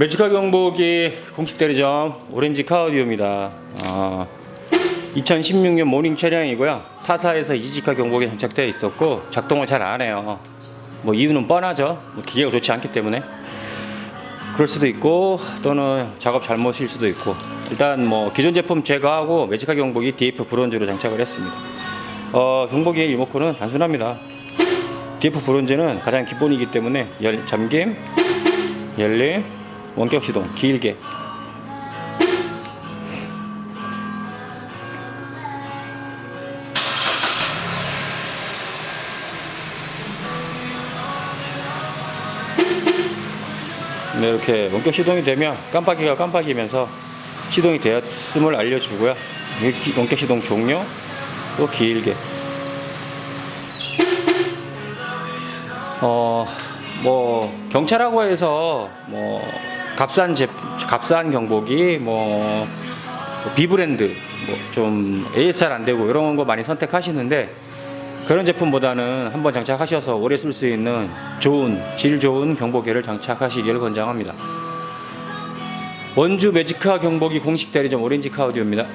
멜지카 경보기 공식 대리점 오렌지 카우디오입니다. 어, 2016년 모닝 차량이고요. 타사에서 이지카 경보기 장착되어 있었고 작동을 잘 안 해요. 뭐 이유는 뻔하죠. 뭐 기계가 좋지 않기 때문에. 그럴 수도 있고 또는 작업 잘못일 수도 있고 일단 뭐 기존 제품 제거하고 멜지카 경보기 DF 브론즈로 장착을 했습니다. 어, 경보기의 리모컨은 단순합니다. DF 브론즈는 가장 기본이기 때문에 열, 잠김, 열림, 원격 시동 길게 네, 이렇게 원격 시동이 되면 깜빡이가 깜빡이면서 시동이 되었음을 알려주고요. 이 원격 시동 종료 또 길게 어, 뭐 경차라고 해서 뭐 값싼 제 값싼 경보기 뭐 비브랜드 뭐좀 ASR 안 되고 이런 거 많이 선택하시는데 그런 제품보다는 한번 장착하셔서 오래 쓸 수 있는 좋은 질 좋은 경보기를 장착하시기를 권장합니다. 원주 매지카 경보기 공식 대리점 오렌지 카우디오입니다.